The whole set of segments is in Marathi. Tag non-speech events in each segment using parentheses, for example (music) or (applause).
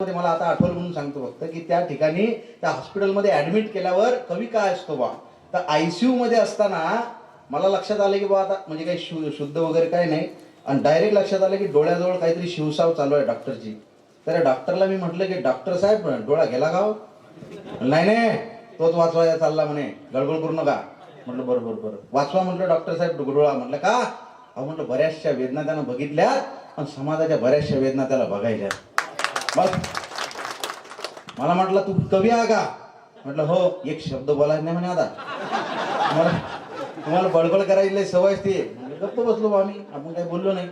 मध्ये मला आता आठवलं म्हणून सांगतो फक्त की त्या ठिकाणी त्या हॉस्पिटलमध्ये ऍडमिट केल्यावर कवी काय असतो बा? तर आयसीयू मध्ये असताना मला लक्षात आलं की बा आता म्हणजे काही शुद्ध वगैरे काही नाही. आणि डायरेक्ट लक्षात आलं की डोळ्याजवळ काहीतरी शिवसाव चालू आहे डॉक्टरची. तर डॉक्टरला मी म्हटलं की डॉक्टर साहेब डोळा गेला का हो? नाही नाही तोच वाचवायला चालला म्हणे. गडबड करू नका. म्हटलं बरं बरं बरं. वाचवा म्हटलं डॉक्टर साहेब डोळा म्हटलं का? अहो म्हटलं बऱ्याचशा वेदना त्यानं बघितल्या पण समाजाच्या बऱ्याचशा वेदना त्याला बघायच्या बस. मला म्हटलं तू कवी आहे का? म्हटलं हो एक शब्द बोलायचं नाही म्हणे आता. तुम्हाला तुम्हाला बडबड करायची लय सवय असते. गप्प बसलो बा आम्ही आपण काही बोललो नाही.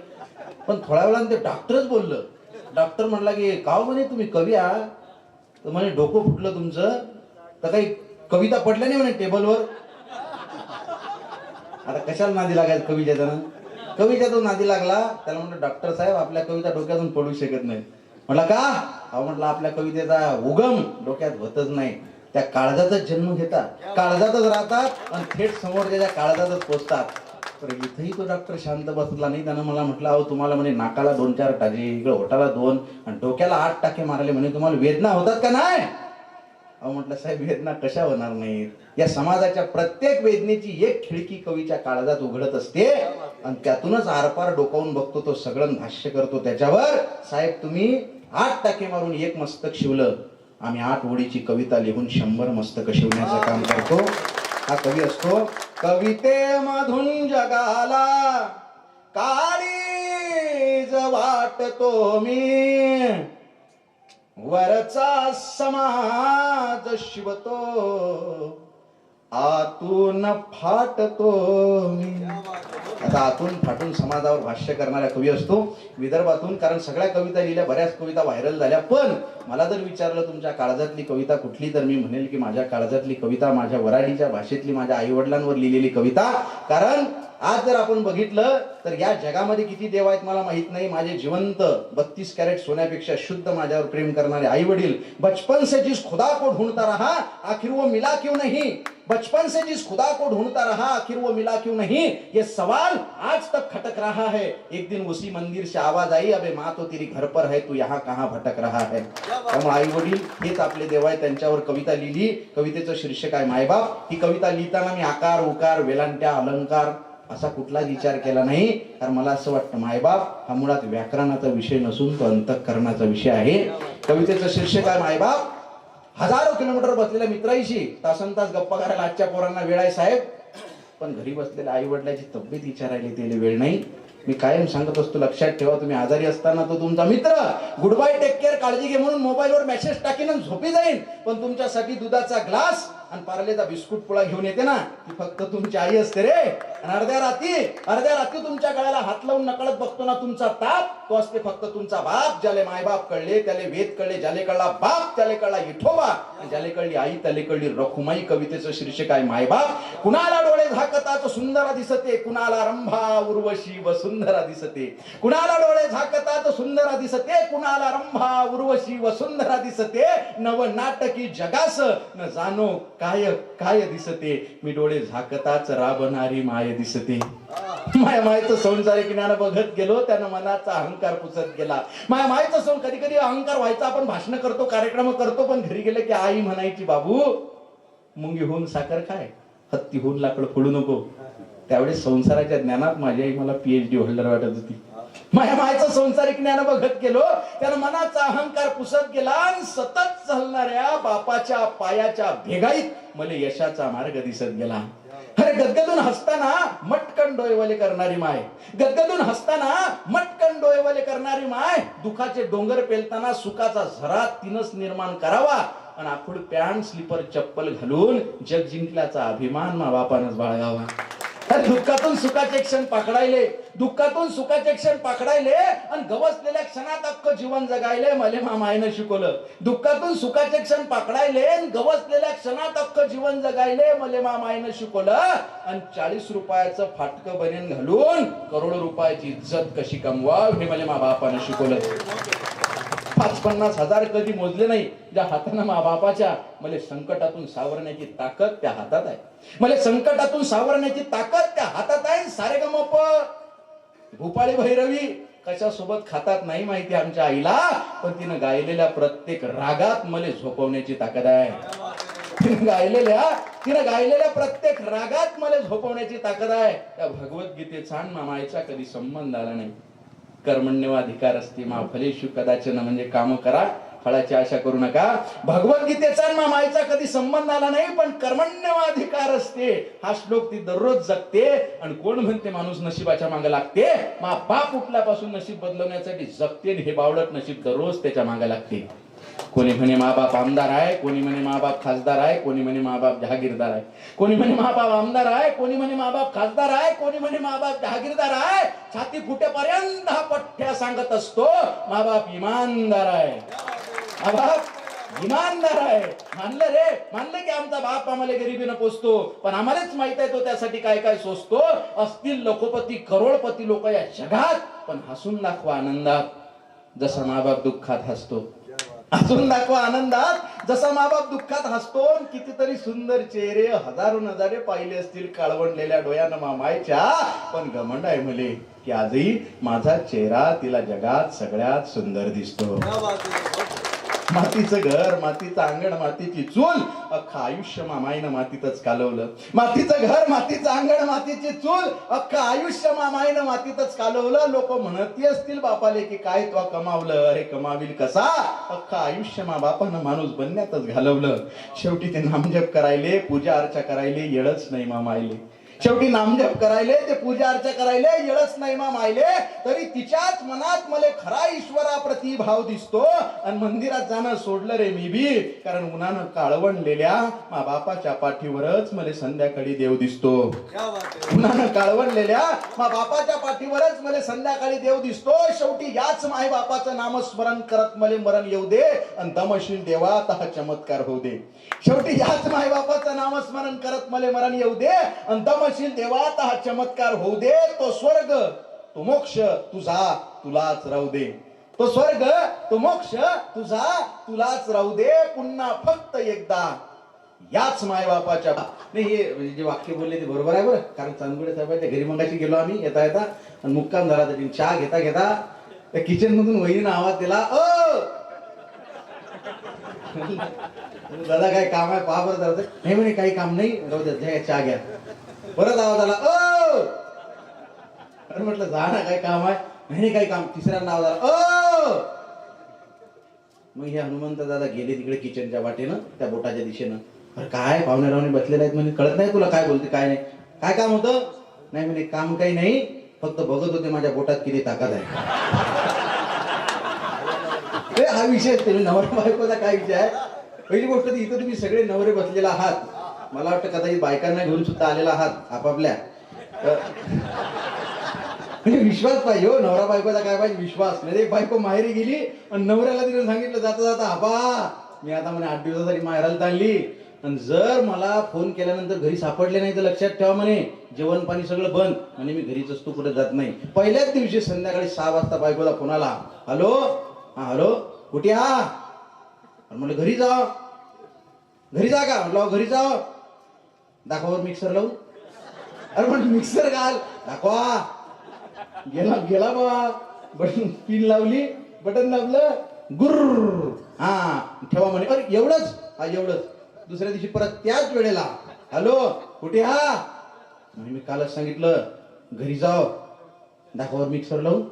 पण थोड्या वेळानं ते डॉक्टरच बोललं. डॉक्टर म्हटला की काव हो म्हणे तुम्ही कवी आहात? तर म्हणे डोकं फुटलं तुमचं तर काही कविता पडल्या नाही म्हणे टेबलवर. आता कशाला नादी लागायचं कवीच्या त्यानं कवीच्या तो नादी लागला त्याला म्हणलं डॉक्टर साहेब आपल्या कविता डोक्यातून पडू शकत नाही म्हटलं का? अहो म्हटलं आपल्या कवितेचा उगम डोक्यात होतच नाही. त्या काळजातच जन्म घेतात. काळजातच राहतात आणि थेट समोर त्याच्या काळजातच पोचतात. तर इथंही तो डॉक्टर शांत बसला नाही. त्यानं मला म्हटलं अहो तुम्हाला म्हणे नाकाला दोन चार टाके इकडे ओटाला दोन आणि डोक्याला आठ टाके मारले म्हणे. तुम्हाला वेदना होतात का नाही? अहो म्हटलं साहेब वेदना कशा होणार नाहीत? या समाजाच्या प्रत्येक वेदनेची एक खिडकी कवीच्या काळजात उघडत असते आणि त्यातूनच आरपार डोकावून बघतो तो सगळं भाष्य करतो. त्याच्यावर साहेब तुम्ही आठ टाके मारून एक मस्तक शिवलं. आम्ही आठ ओळीची कविता लिहून शंभर मस्तक शिवण्याचं काम करतो. हा कवी असतो कवितेमधून जगाला काळी वाटतो मी. वरचा समाज शिवतो. आतून फाटतो मी. आता आतून फाटून समाजावर भाष्य करणारा कवी असतो विदर्भातून कारण सगळ्या कविता लिहिल्या बऱ्याच कविता व्हायरल झाल्या. पण मला जर विचारलं तुमच्या काळजातली कविता कुठली तर मी म्हणेल की माझ्या काळजातली कविता माझ्या वराडीच्या भाषेतली माझ्या आई वडिलांवर लिहिलेली कविता. कारण आज जर आपण बघितलं तर या जगामध्ये किती देव आहेत मला माहीत नाही. माझे जिवंत बत्तीस कॅरेट सोन्यापेक्षा शुद्ध माझ्यावर प्रेम करणारे आई वडील बचपन से जिस खुदा को ढूंढता रहा आखिर वो मिला क्यों नहीं? बचपन से जिस खुदा को ढूंढता रहा आखिर वो मिला क्यों नहीं? ये सवाल आज तक खटक रहा है। एक दिन उसी मंदिर से आवाज आई अबे माँ तो तेरी घर पर है तू यहाँ कहाँ भटक रहा है? त्यामुळे आई वडील हेच आपले देव आहे त्यांच्यावर कविता लिहिली. कवितेचं शीर्षक आहे मायबाप ही कविता लिहिताना मी आकार उकार वेलांट्या अलंकार असा कुठलाच विचार केला नाही. कारण मला असं वाटतं मायबाप हा मुळात व्याकरणाचा विषय नसून तो अंतःकरणाचा विषय आहे. कवितेचं शीर्षक आहे मायबाप हजारो किलोमीटर बसलेल्या मित्रांशी तासन तास गप्पा करायला आजच्या पोरांना वेळ आहे साहेब. पण घरी बसलेल्या आई वडिलांची तब्येत विचारायला त्याला वेळ नाही. मी कायम सांगत असतो लक्षात ठेवा तुम्ही आजारी असताना तो तुमचा मित्र. गुड बाय टेक केअर काळजी घे म्हणून मोबाईलवर मेसेज टाकीन झोपी जाईन. पण तुमच्यासाठी दुधाचा ग्लास आणि पार्लेचा बिस्कुट पुळा घेऊन येते ना ती फक्त तुमची आई असते रे. आणि अर्ध्या रात्री अर्ध्या रात्री तुमच्या गळ्याला हात लावून नकळत बघतो ना तुमचा ताप तो असते फक्त तुमचा बाप ज्याले मायबाप कळले त्याले वेद कळले ज्याले कळला बाप त्याले कळला इठोबा आणि ज्याले कळली आई त्याले कळली रखुमाई कवितेचं शीर्षक आहे मायबाप. कुणाला डोळे झाकतात सुंदर दिसते कुणाला रंभा उर्वशी व सुंदरा दिसते. कुणाला डोळे झाकतात सुंदर दिसते कुणाला रंभा उर्वशी व सुंदरा दिसते. नव नाटकी जगास न जाणो काय काय दिसते? मी डोळे झाकताच राबणारी माय दिसते. माया मायचं संसारिक ज्ञान बघत गेलो त्यानं मनाचा अहंकार पुसत गेला. माया मायचं सोन कधी कधी अहंकार व्हायचा. आपण भाषण करतो कार्यक्रम करतो पण घरी गेलं की आई म्हणायची बाबू मुंगी होऊन साखर काय हत्ती होऊन लाकडं फोडू नको. त्यावेळेस संसाराच्या ज्ञानात माझी आई मला पीएचडी होल्डर वाटत होती. माझ्या मायचं संसारिक ज्ञान बघत गेलो त्यानं मनाचा अहंकार पुसत गेला आणि सतत चालणाऱ्या बापाच्या पायाच्या भेगाईत मला यशाचा मार्ग दिसत गेला. अरे गदगदून हसताना मटकन डोळेवाले करणारी माय गदगदून हसताना मटकन डोळेवाले करणारी माय दुखाचे डोंगर पेलताना सुखाचा झरा तिनच निर्माण करावा आणि आखूड पॅन्ट स्लीपर चप्पल घालून जग जिंकल्याचा अभिमान मा बापानच बाळगावा. दुःखातून सुखाचे क्षण पाकडायले दुःखातून सुखाचे क्षण पाकडायले आणि गवसलेल्या क्षणात अख्खं जीवन जगायले मले मामायनं शिकवलं. दुःखातून सुखाचे क्षण पाकडायले आणि गवसलेल्या क्षणात अख्खं जीवन जगायले मले मामायनं शिकवलं. आणि चाळीस रुपयाचं फाटकं बनेन घालून करोडो रुपयाची इज्जत कशी कमवाव हे मले मा बापानं शिकवलं. पाच पन्नास हजार कधी मोजले नाही ज्या हातानं मा बापाच्या मला संकटातून सावरण्याची ताकद त्या हातात आहे. मला संकटातून सावरण्याची ताकद त्या हातात आहे सारे गमप भूपाळी भैरवी कशासोबत खातात नाही माहिती आमच्या आईला पण तिनं गायलेल्या प्रत्येक रागात मला झोपवण्याची ताकद आहे. तिनं गायलेल्या तिनं गायलेल्या प्रत्येक रागात मला झोपवण्याची ताकद आहे. त्या भगवद्गीतेचा आणि मामाईचा कधी संबंध आला नाही. कर्मण्यवाधिकार असते मा फलेशु कदाचन म्हणजे काम करा फळाची आशा करू नका. भगवद्गीतेचा आणि मामाईचा कधी संबंध आला नाही पण कर्मण्यवाधिकार असते. हा श्लोक ती दररोज जगते आणि कोण म्हणते माणूस नशिबाच्या मागे लागते? मा बाप उठल्यापासून नशीब बदलवण्यासाठी जगते हे बावडत नशीब दररोज त्याच्यामागे लागते. कोणी म्हणे माबाप आमदार आहे कोणी म्हणे मा बाप खासदार आहे कोणी म्हणे माबाप जहागीरदार आहे. कोणी म्हणे माबाप आमदार आहे कोणी म्हणे मा बाप खासदार आहे कोणी म्हणे माबाप जहागीरदार आहे. छाती फुटेपर्यंत हा पठ्ठ्या सांगत असतो माबाप इमानदार आहे. माबाप इमानदार आहे. मानलं रे मानलं की आमचा बाप आम्हाला गरिबीनं पोचतो पण आम्हालाच माहीत आहे तो त्यासाठी काय काय सोसतो. असतील लोकोपती करोडपती लोक या जगात पण हसून दाखवा आनंदात. जसा माबाप दुःखात हसतो हसून दाखवा आनंदात. जसा मा बाप दुःखात हसतो कितीतरी सुंदर चेहरे हजारो नजारे पाहिले असतील काळवंडलेल्या डोळ्यानं मामायच्या. पण घमंड आहे मले की आजही माझा चेहरा तिला जगात सगळ्यात सुंदर दिसतो. मातीचं घर मातीचं अंगण मातीची चूल. अख्खं आयुष्य मामाईनं मातीतच कालवलं. मातीचं घर मातीचं अंगण मातीची चूल. अख्खं आयुष्य मामाईनं मातीतच कालवलं. लोक म्हणती असतील बापाले की काय तो कमावलं? अरे कमावील कसा? अख्खं आयुष्य मा बापानं माणूस बनण्यातच घालवलं. शेवटी ते नामजप करायले पूजा अर्चा करायले येळच नाही मामाईले. शेवटी नामजप करायले ते पूजा अर्चा करायले येळच नाही मा मायले तरी तिच्याच मनात मला खरा ईश्वराप्रती भाव दिसतो. आणि मंदिरात जाणं सोडलं रे मी बी कारण उन्हानं काळवणलेल्या मा बापाच्या पाठीवरच मला संध्याकाळी देव दिसतो. उन्हानं काळवणलेल्या मा बापाच्या पाठीवरच मला संध्याकाळी देव दिसतो. शेवटी याच माय बापाचं नामस्मरण करत मला मरण येऊ दे आणि दमशील देवात हा चमत्कार होऊ दे. शेवटी याच माय बापाचं नामस्मरण करत मला मरण येऊ दे आणि दमशील देवात हा चमत्कार होऊ दे तो स्वर्ग तो मोक्ष तुझा तुलाच राहू दे. तो स्वर्ग तो मोक्ष तुझा तुलाच राहू दे. पुन्हा फक्त एकदा याच माय बापाच्या नाही हे म्हणजे जे वाक्य बोलले ते बरोबर आहे बरं. कारण चांदगुडे साहेब घरी मंगाशी गेलो आम्ही येता येता. आणि मुक्काम झाला तरी चहा घेता घेता त्या किचन मधून वहिनीनं आवाज दिला अ दादा काय काम आहे? पहा बरं दादा नाही म्हणे काही काम नाही. राहू द्या चहा घ्या. परत आवाज आला अ अरे म्हटलं जा ना काय काम आहे? नाही काय काम. तिसऱ्यांदा आवाज आला अ मग हे हनुमंत दादा गेले तिकडे किचनच्या वाटेनं त्या बोटाच्या दिशेनं. अरे काय पाहुणे रावणे बसलेले आहेत म्हणजे कळत नाही तुला काय बोलते काय नाही. काय काम होतं? नाही म्हणे काम काही नाही फक्त बघत होते माझ्या बोटात किती ताकद आहे. हा विषय नवरा बायकोचा काय विषय आहे? पहिली गोष्ट इथं तुम्ही सगळे नवरे बसलेला आहात. मला वाटतं कदाचित बायकांना घेऊन सुद्धा आलेला आहात आपापल्या. म्हणजे विश्वास पाहिजे हो नवरा बायकोचा काय पाहिजे? विश्वास. नाही एक बायको माहेरी गेली आणि नवऱ्याला तिने सांगितलं जाता जाता आबा मी आता म्हणे आठ दिवसासाठी माहेराला चालली. आणि जर मला फोन केल्यानंतर घरी सापडले नाही तर लक्षात ठेवा म्हणे जेवण पाणी सगळं बंद आणि मी घरीच असतो कुठे जात नाही. पहिल्याच दिवशी संध्याकाळी सहा वाजता बायकोला फोन आला. हॅलो? हा हॅलो? कुठे हा म्हणलं घरी जा घरी जा का? म्हटलं हो, घरी जा दाखवा मिक्सर लावून. अरे पण मिक्सर घाल. दाखवा. गेला गेला बाबा बटन पिन लावली. बटन दाबलं. गुर्र. हा ठेवा म्हणे. अरे एवढंच? हा एवढंच. दुसऱ्या दिवशी परत त्याच वेळेला. हॅलो कुठे हा? म्हणे मी कालच सांगितलं. घरी जाव. दाखवावर मिक्सर लावून.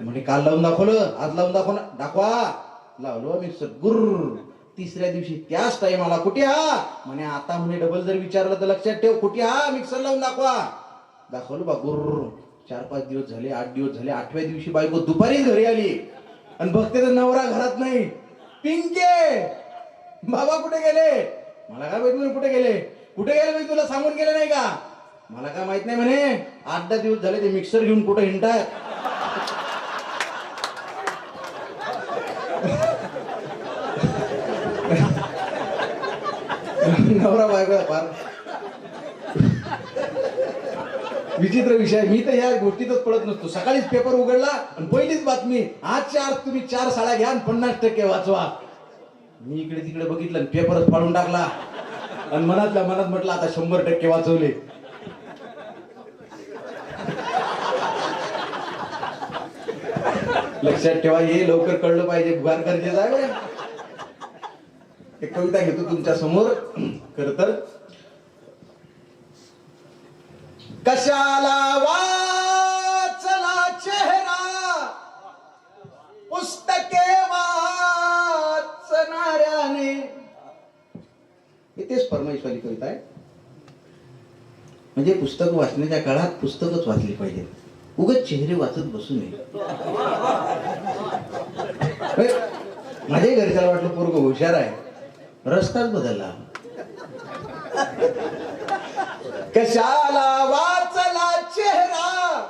म्हणे काल लावून दाखवलं. आज लावून दाखव दाखवा. लावलो मिक्सर गुर्र. तिसऱ्या दिवशी. त्याच टाइम कुठे हा? म्हणे आता म्हणे डबल जर विचारलं तर लक्षात ठेव. कुठे हा? मिक्सर लावून दाखवा. दाखवलं बा गुर्र. चार पाच दिवस झाले आठ दिवस झाले आठव्या दिवशी बायको दुपारीच घरी आली. आणि बघते तर नवरा घरात नाही. पिंके! बाबा कुठे गेले? मला काय माहीत नाही कुठे गेले. कुठे गेले मी तुला सांगून गेले नाही का? मला काय माहीत नाही म्हणे. आठ दहा दिवस झाले ते मिक्सर घेऊन कुठे हिंडतात? नवरा बायको फार. विचित्र विषय. मी तर या गोष्टीतच पडत नसतो. सकाळीच पेपर उघडला आणि पहिलीच बातमी आज चार तुम्ही चार साड्या घ्या आणि पन्नास टक्के वाचवा. मी इकडे तिकडे बघितलं आणि पेपरच पाडून टाकला. आणि मनातल्या मनात म्हटलं आता शंभर टक्के वाचवले. लक्षात ठेवा हे लवकर कळलं पाहिजे. फार गरजेचं आहे. एक कविता घेतो तुमच्यासमोर. खर तर. कशाला वाचला चेहरा? पुस्तके वाचणाऱ्याने. तेच परमेश्वरी कविता आहे. म्हणजे पुस्तक वाचण्याच्या काळात पुस्तकच वाचली पाहिजे उगत चेहरे वाचत बसू नये. होय? (laughs) माझ्याही घरच्याला वाटलं पोरग हुशार आहे. रस्ताच बदलला. कशाला वाचला चेहरा?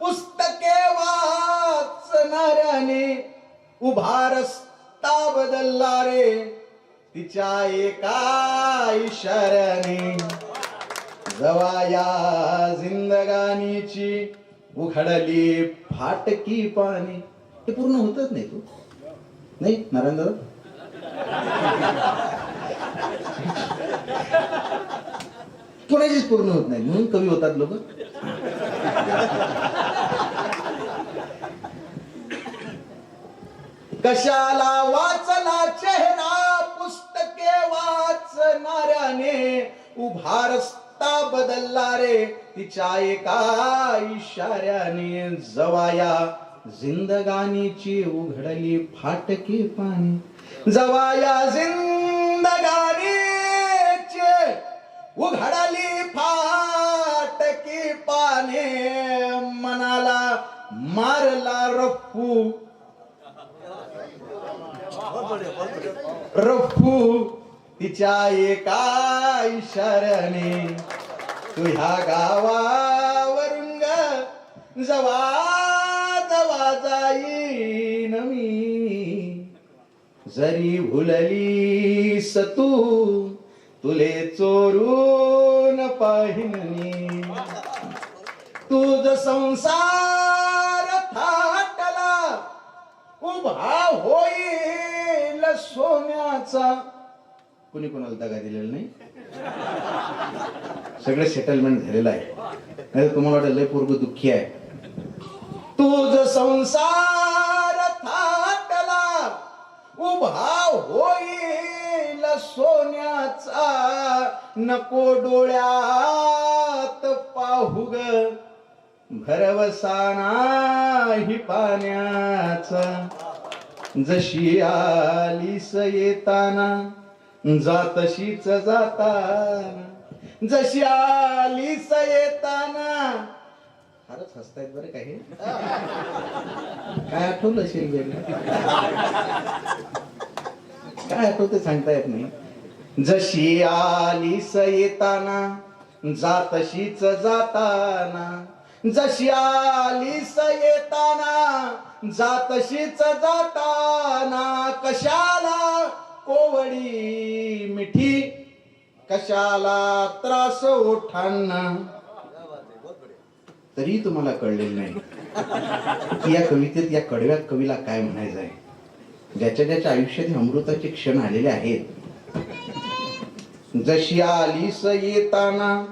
पुस्तके वाचणाऱ्याने उभा रस्ता बदलला रे. तिच्या एका इशाऱ्याने. जवाया जिंदगानीची उघडली फाटकी पाणी. ते पूर्ण होतच नाही तू. नाही नारायण दादा? कोणाचीच पूर्ण होत नाही. म्हणून कवी होतात लोक. कशाला वाचला चेहरा पुस्तके वाचणाऱ्याने उभा रस्ता बदलला रे. तिच्या एका इशाऱ्याने जवाया जिंदगानीची उघडली फाटके पाणी. जवाया जिंदगानीचे उघडाली फाटकी पाने मनाला मारला रफ्फू रफ्फू तिच्या एका इशाऱ्याने तू ह्या गावावरून जवा जवा जाईन मी. जरी भुलली तू तुले चोरून पाहिनी तुझ संसार थाटला उभा होईल सोन्याचा. कुणी कोणाला दगा दिलेला नाही? सगळं सेटलमेंट झालेलं आहे. नाही तुम्हाला वाटलं लय पूर्व दुःखी आहे. तुझ संसार उभा होईल सोन्याचा. नको डोळ्यात पाहू ग. भरवसा नाही पाण्याचा. जशी आलीस येताना जातशीच जाताना. जशी आलीस येताना. फारच हसतायत बरं काही. काय आठवलं असेल काय आठवते सांगता येत नाही. जशी आली स येताना जातशीच जाताना. जशी आली स येताना जातशीच जाताना. कशाला कोवडी मिठी? कशाला त्रास ओठांना तरी तुम्हाला कळलेलं नाही. की या कवितेत या कडव्या कवीला काय म्हणायचं आहे ज्याच्या ज्याच्या आयुष्यात हे अमृताचे क्षण आलेले आहेत. जशी आलीस येताना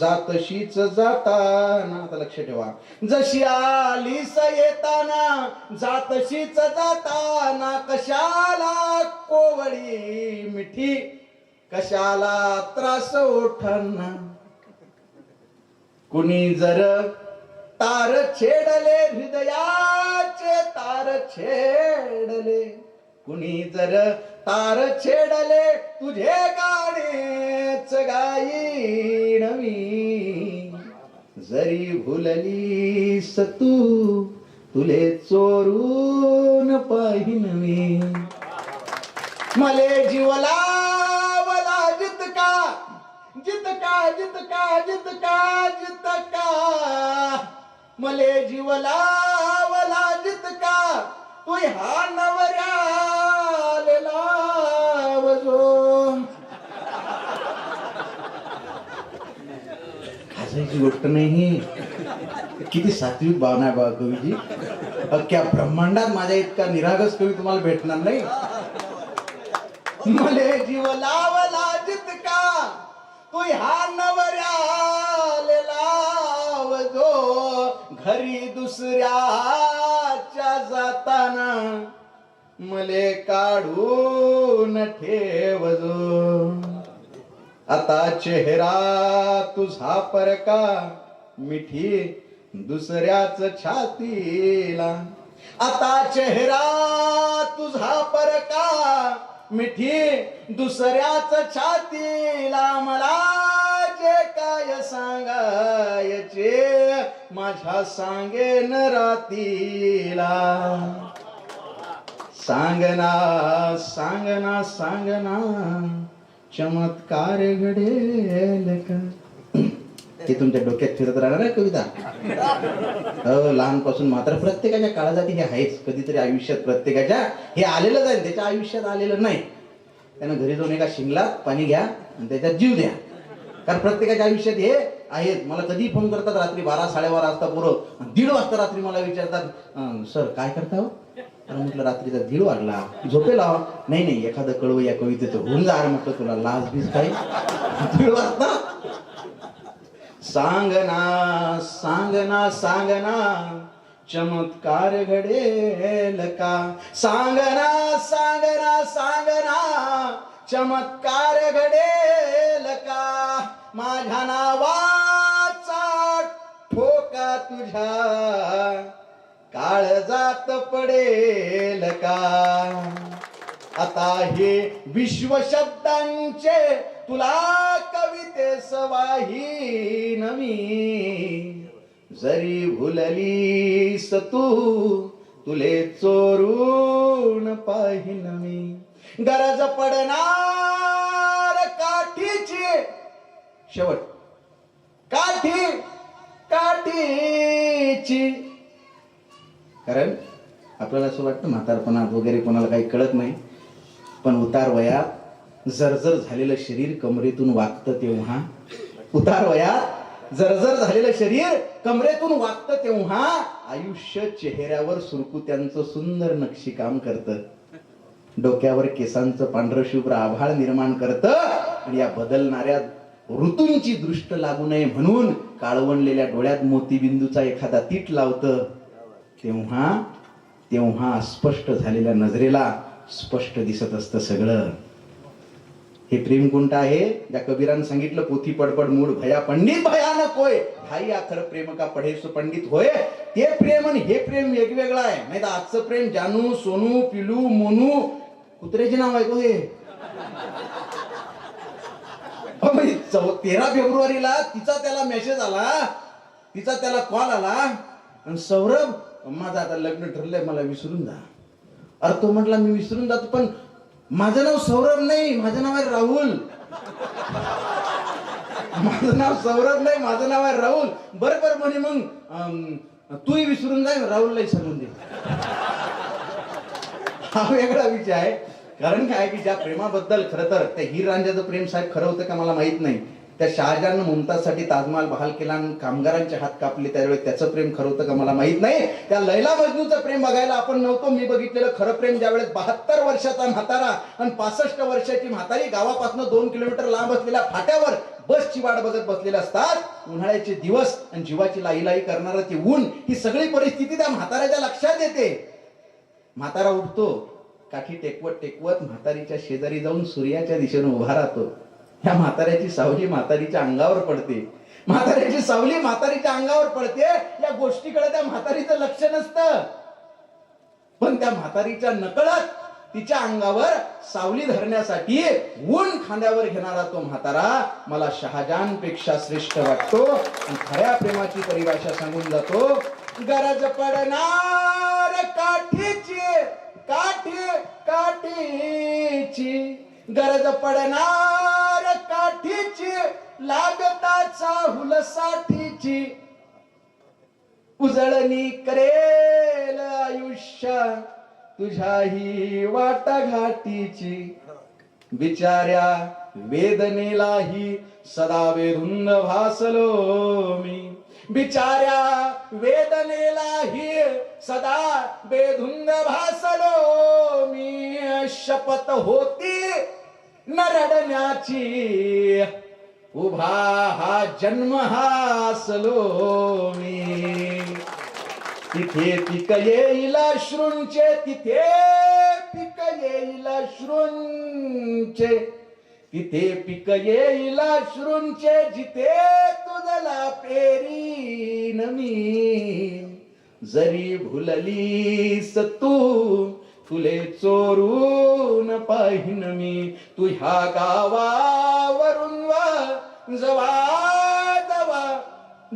जातशीच जाताना. आता लक्ष ठेवा. जशी आलीस येताना जातशीच जाताना कशाला कोवळी मिठी? कशाला त्रास ओठांना कुणी जर तार छेडले हृदयाचे तार छेडले. कुणी जर तार छेडले तुझे गाणेच गाई मी. जरी भुललीस तू तुले चोरून पाहिन मी. मले जीवलावला जितका जितका जितका जितका जितका मले जीवलावला जितका तू हा नवऱ्याला लावजो हसायची गोष्ट नाही. किती सात्विक भावना आहे बाबा कवीची. अख्ख्या ब्रह्मांडात माझ्या इतका निरागस कवी तुम्हाला भेटणार नाही. मले जीव लावला जितका तू हा नवऱ्या घरी दुसऱ्याच्या जाताना मले काढून ठेवजो. आता चेहरा तुझा परका मिठी दुसऱ्याच छातीला. आता चेहरा तुझा परका मिठी दुसऱ्याच छातीला. मला काय सांगायचे माझ्या सांगेन रातीला. सांगना सांगना सांगना चमत्कार घडेल का? ते तुमच्या डोक्यात फिरत राहणार आहे कविता. हो लहानपासून मात्र प्रत्येकाच्या काळासाठी हे आहेच. कधीतरी आयुष्यात प्रत्येकाच्या हे आलेलं जाईल त्याच्या आयुष्यात आलेलं नाही. त्यानं घरी जाऊन एका शिंगलात पाणी घ्या आणि त्याच्यात जीव द्या. कारण प्रत्येकाच्या आयुष्यात हे आहेत. मला कधी फोन करतात रात्री बारा साडेबारा वाजता पोरं. दीड वाजता रात्री मला विचारतात सर काय करता हो? तर म्हटलं रात्रीचा दीड वाजला. झोपेला हो. नाही नाही एखादं कळव या कवितेचं. होऊन जा म्हटलं तुला लाज बीज काय? (laughs) दीड वाजता. सांगना सांगना सांगना चमत्कार घडेल का? सांगना सांगना सांगना चमत्कार घडेल का? माझ्या नावाचा ठोका तुझ्या काळजात पडेल का? आता हे विश्व शब्दांचे तुला कविते सवाही नवी जरी भुललीस तू तुले चोरून पाहिन मी. गरज पडणार काठीची. शेवट. काठी काठीची. कारण आपल्याला असं वाटतं म्हातारपणात वगैरे कोणाला काही कळत नाही. पण उतार वयात जर्जर झालेलं शरीर कमरेतून वागतं तेव्हा. उतार वयात जर्जर झालेलं शरीर कमरेतून वागतं तेव्हा आयुष्य चेहऱ्यावर सुरकुत्यांचं सुंदर नक्षीकाम करतं. डोक्यावर केसांचं पांढरं शुभ्र आभाळ निर्माण करतं आणि या बदलणाऱ्या ऋतूंची दृष्ट लागू नये म्हणून काळवणलेल्या डोळ्यात मोतीबिंदूचा एखादा तीट लावतं. तेव्हा तेव्हा स्पष्ट झालेल्या नजरेला स्पष्ट दिसत असतं सगळं. हे प्रेम कोणतं आहे? ज्या कबीरानं सांगितलं पोथी पडपड मूड भया पंडित भयानक होय. हाई आखर प्रेम का पढेसो पंडित होय. ते प्रेम आणि हे प्रेम वेगवेगळं आहे. नाही तर आजचं प्रेम जानू सोनू पिलू मोनू कुत्र्याचे नाव आहे हे चौ- तेरा फेब्रुवारीला तिचा त्याला मेसेज आला. तिचा त्याला कॉल आला. आणि सौरभ माझं आता लग्न ठरलंय मला विसरून जा. अरे तो म्हटला मी विसरून जातो पण माझं नाव सौरभ नाही माझं नाव आहे राहुल. माझं नाव सौरभ नाही माझं नाव आहे राहुल. बरं बरं म्हणे मग अं, तूही विसरून जाय राहुललाही सांगून दे. हा वेगळा विषय आहे. कारण काय की ज्या प्रेमाबद्दल खरं तर त्या हीर रांजाचं प्रेम साहेब खरं होतं का मला माहीत नाही. त्या शहाजहान मुमताजसाठी ताजमहाल बहाल केला आणि कामगारांचे हात कापले त्यावेळी त्याचं प्रेम खरं होतं का मला माहीत नाही. त्या लैला मजनूचं प्रेम बघायला आपण नव्हतो. मी बघितलेलं खरं प्रेम ज्यावेळेस बहात्तर वर्षाचा म्हातारा आणि पासष्ट वर्षाची म्हातारी गावापासून दोन किलोमीटर लांब असलेल्या फाट्यावर बसची वाट बघत बसलेले असतात. उन्हाळ्याचे दिवस आणि जीवाची लाईलाई करणारं ते ऊन ही सगळी परिस्थिती त्या म्हाताऱ्याच्या लक्षात येते. म्हातारा उठतो काठी टेकवत टेकवत म्हातारीच्या शेजारी जाऊन सूर्याच्या दिशेने उभा राहतो. ह्या म्हाताऱ्याची सावली म्हातारीच्या अंगावर पडते. म्हाताऱ्याची सावली म्हातारीच्या अंगावर पडते. या गोष्टीकडे त्या म्हातारीचं लक्ष नसतं. पण त्या म्हातारीच्या नकळत तिच्या अंगावर सावली धरण्यासाठी ऊन खांद्यावर घेणारा तो म्हातारा मला शहाजानपेक्षा श्रेष्ठ वाटतो. आणि खऱ्या प्रेमाची परिभाषा सांगून जातो गरज पडणार काठीची काठी काठीची. गरज पडणार काठीची लागताचा हुलसाठीची. उजळणी करेल आयुष्य. तुझ्याही वाटाघाटीची बिचाऱ्या वेदनेलाही सदा वेधुंद भासलो मी. बिचाऱ्या वेदनेलाही सदा बेधुंद भासलो मी. शपथ होती न रडण्याची उभा हा जन्म हासलो मी. तिथे पिक येईल अश्रूंचे तिथे पिक येईल अश्रूंचे. तिथे पिक येईल अश्रूंचे जिथे तुझला पेरीन मी. जरी भुललीस तू फुले चोरून पाहिन मी. तू ह्या गावावरून वा जवा जवा.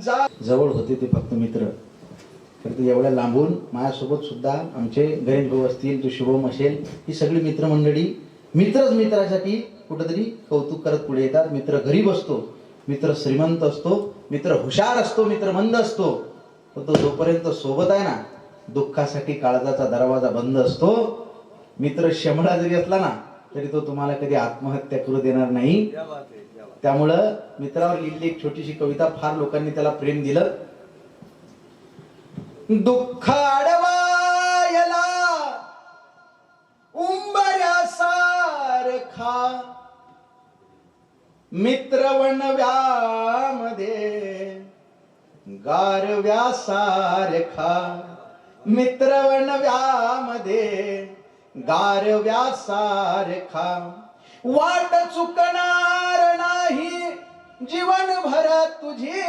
जा. जवळ होते ते फक्त मित्र. तर ते एवढ्या लांबून माझ्यासोबत सुद्धा आमचे गणेश भाऊ असतील तो शुभम असेल ही सगळी मित्रमंडळी मित्रच मित्रासाठी कुठंतरी कौतुक करत पुढे येतात. मित्र गरीब असतो मित्र श्रीमंत असतो मित्र हुशार असतो मित्र मंद असतो पण तो जोपर्यंत सोबत आहे ना दुःखासाठी काळजाचा दरवाजा बंद असतो. मित्र शमळा जरी असला ना तरी तो तुम्हाला कधी आत्महत्या करू देणार नाही. त्यामुळं मित्रावर लिहिलेली एक छोटीशी कविता फार लोकांनी त्याला प्रेम दिलं. दुःख अडवायला उंबऱ्यासारखा मित्रवणव्यामध्ये गारव्यासारखा मित्रवणव्यामध्ये गारव्यासारखा वाट चुकणार नाही जीवनभर तुझी.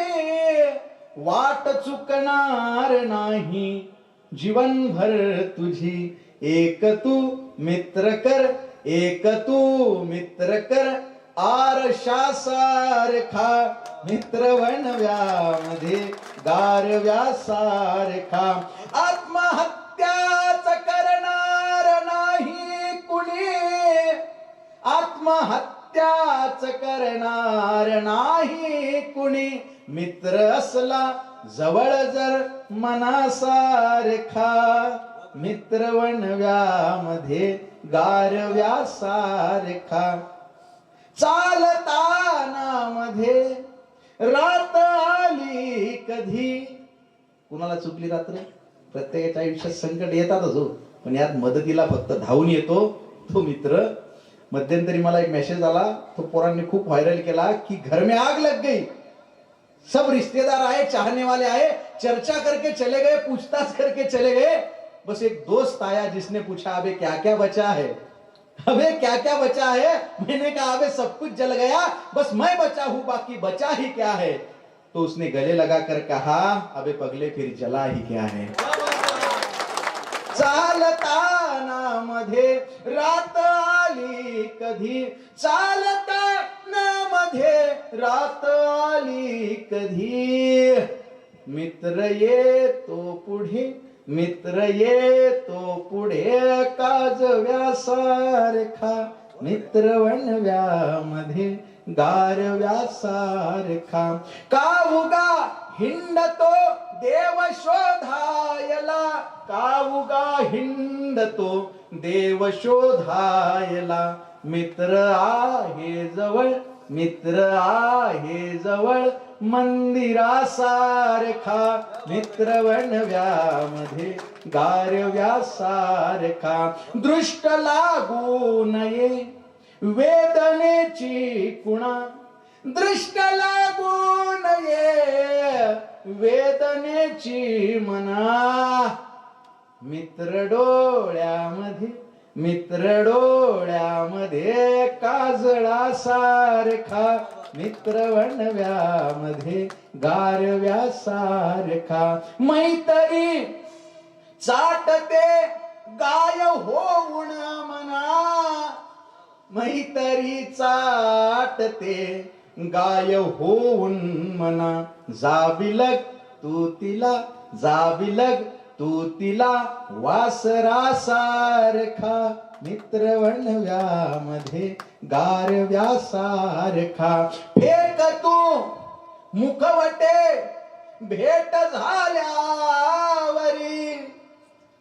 वाट चुकणार नाही. जीवनभर तुझी एक तू मित्र कर एक तू मित्र कर. आरशासारखा मित्र वनव्यामध्ये गारव्यासारखा आत्महत्याच करणार नाही कुणी. आत्महत्याच करणार नाही कुणी. मित्र असला जवळ जर मनासारखा मित्र वणव्यामध्ये गारव्यासारखा चालताना मध्ये रात आली कधी? कुणाला चुकली रात्र? प्रत्येकाच्या आयुष्यात संकट येतातच हो. पण यात मदतीला फक्त धावून येतो तो मित्र. मध्यंतरी मला एक मेसेज आला तो पोरांनी खूप व्हायरल केला की घर में आग लग गई. सब रिश्तेदार आए, चाहने वाले आए, चर्चा करके चले गए, पूछताछ करके चले गए। बस एक दोस्त आया जिसने पूछा, अबे क्या क्या बचा है? अबे क्या क्या बचा है? मैंने कहा, अबे, सब कुछ जल गया, बस मैं बचा हूँ, बाकी बचा ही क्या है? तो उसने गले लगाकर कहा, अबे, पगले फिर जला ही क्या है? चालताना मध्ये रात आली कधी चालताना मध्ये रात आली कधी? मित्र येतो पुढे मित्र येतो पुढे काजव्यासारखा मित्र वनव्यामध्ये गारव्यासारखा कावुगा हिंडतो देव शोधायला कावुगा हिंडतो देव शोधायला. मित्र आहे जवळ मित्र आहे जवळ मंदिरासारखा. मित्र वणव्यामध्ये गारव्यासारखा. दृष्ट लागू नये वेदनेची कुणा. दृष्ट लागू नये वेदनेची मना. मित्र डोळ्यामध्ये मित्र डोळ्यामध्ये काजळा सारखा मित्र वणव्यामध्ये गारव्यासारखा मैत्री चाटते गाय होऊन मना. मैत्री चाटते गाय होऊन मना. जाबिलग तू तिला जाबिलग तू तिला वासरासारखा मित्र वणव्यामध्ये गारव्यासारखा. फेक तू मुखवटे भेट झाल्यावरी.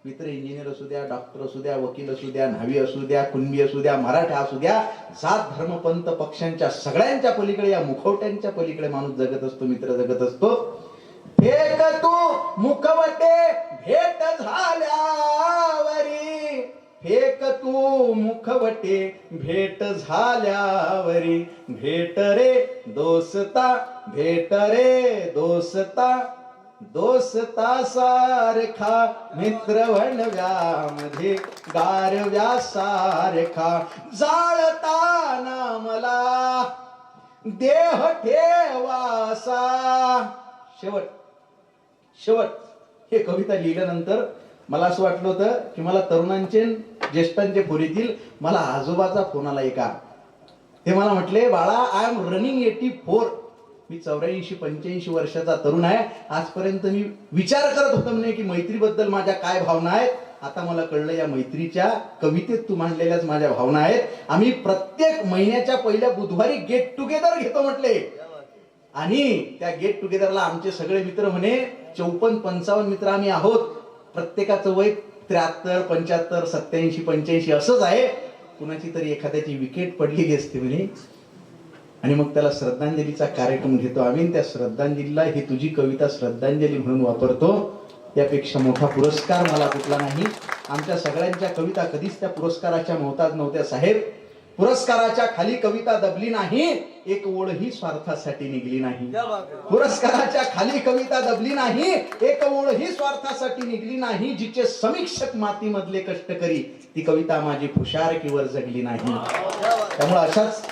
मित्र इंजिनियर असू द्या डॉक्टर असू द्या वकील असू द्या न्हावी असू द्या कुणबी असू द्या मराठा असू द्या जात धर्मपंत पक्षांच्या सगळ्यांच्या पलीकडे या मुखवट्यांच्या पलीकडे माणूस जगत असतो मित्र जगत असतो. फेक तू मुखवटे भेट झाल्यावरी फेक तू मुखवटे भेट झाल्यावरी. भेट रे दोस्ता भेट रे दोस्ता दोस्ता सारखा मित्र वणव्यामध्ये गारव्या सारखा जाळताना मला देह ठेवासा. शेवट शेवट. हे कविता लिहिल्यानंतर मला असं वाटलं होतं की मला तरुणांचे ज्येष्ठांचे फोन येतील. मला आजोबाचा फोन आला एका. ते मला म्हटले बाळा I am running eighty four मी चौऱ्याऐंशी पंच्याऐंशी वर्षाचा तरुण आहे. आजपर्यंत मी विचार करत होतो म्हणे की मैत्रीबद्दल माझ्या काय भावना आहेत? आता मला कळलं या मैत्रीच्या कवितेत तू मांडलेल्याच माझ्या भावना आहेत. आम्ही प्रत्येक महिन्याच्या पहिल्या बुधवारी गेट टुगेदर घेतो म्हटले. आणि त्या गेट टुगेदरला आमचे सगळे मित्र म्हणे चौपन्न पंचावन्न मित्र आम्ही आहोत. प्रत्येकाचं वय त्र्याहत्तर पंच्याहत्तर सत्याऐंशी पंच्याऐंशी असंच आहे. कुणाची तरी एखाद्याची विकेट पडलेली असते म्हणे. आणि मग त्याला श्रद्धांजलीचा कार्यक्रम घेतो आम्ही. त्या श्रद्धांजलीला ही तुझी कविता श्रद्धांजली म्हणून वापरतो. यापेक्षा मोठा पुरस्कार मला कुठला नाही. आमच्या सगळ्यांच्या कविता कधीच त्या पुरस्काराच्या मोहताज नव्हत्या साहेब. पुरस्काराच्या खाली कविता दबली नाही एक ओळही स्वार्थासाठी निघली नाही. पुरस्काराच्या खाली कविता दबली नाही एक ओळही स्वार्थासाठी निघली नाही जिचे समीक्षक मातीमधले कष्टकरी ती कविता माझी फुशारकीवर जगली नाही. त्यामुळे अशाच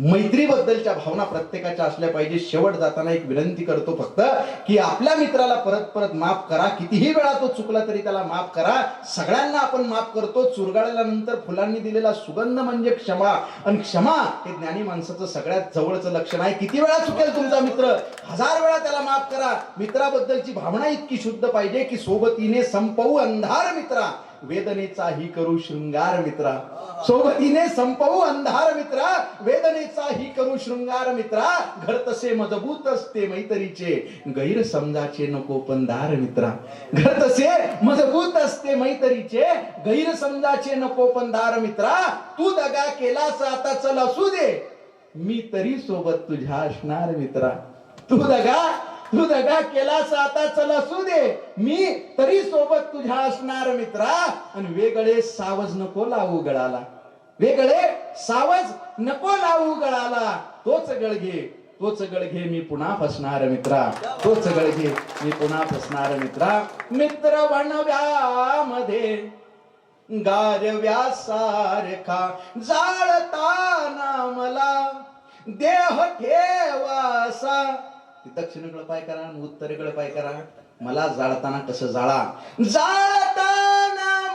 मैत्रीबद्दलच्या भावना प्रत्येकाच्या असल्या पाहिजे शेवट जाताना एक विनंती करतो फक्त की आपल्या मित्राला परत परत माफ करा. कितीही वेळा तो चुकला तरी त्याला माफ करा. सगळ्यांना आपण माफ करतो. चुरगाळल्यानंतर फुलांनी दिलेला सुगंध म्हणजे क्षमा. आणि क्षमा हे ज्ञानी माणसाचं सगळ्यात जवळचं लक्षण आहे. किती वेळा चुकेल तुमचा मित्र? हजार वेळा त्याला माफ करा. मित्राबद्दलची भावना इतकी शुद्ध पाहिजे की सोबतीने संपवू अंधार मित्रा. वेदनेचाही करू शृंगार मित्रा. सोबतीने संपवू अंधार मित्रा. वेदनेचाही करू शृंगार मित्रा. घर तसे मजबूत असते मैत्रीचे. गैर समजाचे नको पण दार मित्रा. घर तसे मजबूत असते मैत्रीचे. गैरसमजाचे नको पंधार मित्रा. तू दगा केलास आता चल असू दे. मी तरी सोबत तुझ्या असणार मित्रा. तू दगा तू दगा केलास आता चल असू दे. मी तरी सोबत तुझ्या असणार मित्रा. आणि वेगळे सावज नको लावू गळाला. वेगळे सावज नको लावू गळाला. तोच गळघे तोच गळघे मी पुन्हा फसणार मित्रा. तोच गळघे मी पुन्हा फसणार मित्रा. मित्र वणव्यामध्ये गारव्या सारखा जाळताना मला देह ठेवासा. दक्षिणेकडे पाय करा उत्तरेकडे पाय करा. मला जाळताना कसं जाळा? जाळताना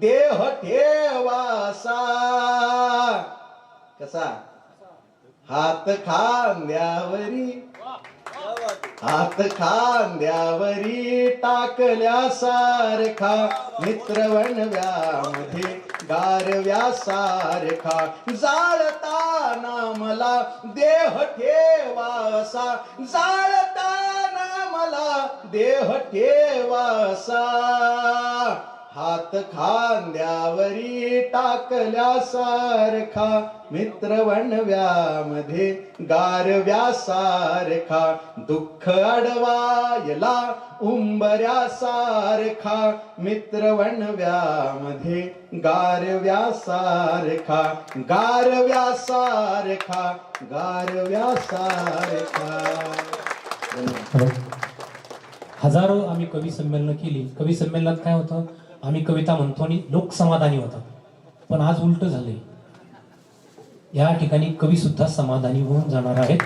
देह ठेवासा कसा? हात खांद्यावरी. हात खांद्यावरी टाकल्या सारखा. मित्रवणव्यामध्ये गारव्या सारखा. जाळताना मला देह ठेवासा जाळताना मला देह ठेवासा हात खांद्यावरी टाकल्या सारखा मित्रवणव्यामध्ये गारव्या सारखा दुःख अडवायला उंबऱ्या सारखा मित्रवणव्यामध्ये गारव्या सारखा गारव्या सारखा गारव्या सारखा हजारो आम्ही कवी संमेलनं केली. कवी संमेलनात काय होतं? आम्ही कविता म्हणतो आणि लोक समाधानी होतात. पण आज उलट झाले या ठिकाणी कवी सुद्धा समाधानी होऊन जाणार आहेत.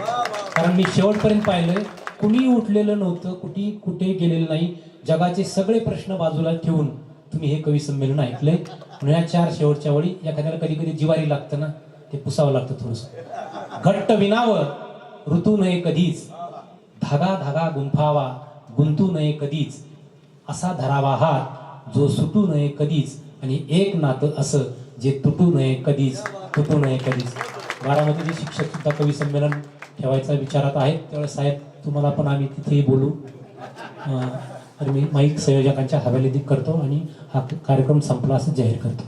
कारण मी शेवटपर्यंत पाहिलंय कुणी उठलेलं नव्हतं कुठे कुठे गेलेलं नाही. जगाचे सगळे प्रश्न बाजूला ठेवून तुम्ही हे कवी संमेलन ऐकलंय. म्हणून या चार शेवटच्या वळी एखाद्याला कधी कधी जिवारी लागतं ना ते पुसावं लागतं थोडस. घट्ट विनावं ऋतू नये कधीच. धागा धागा गुंफावा गुंतू नये कधीच. असा धरावा हात. जो सुटू नये कधीच आणि एक नातं असं जे तुटू नये कधीच तुटू नये कधीच. बारामतीचे शिक्षक सुद्धा कवी संमेलन ठेवायचा विचारात आहे त्यावेळेस साहेब तुम्हाला पण आम्ही तिथेही बोलू. तर मी माईक संयोजकांच्या हवेली करतो आणि हा कार्यक्रम संपला असं जाहीर करतो.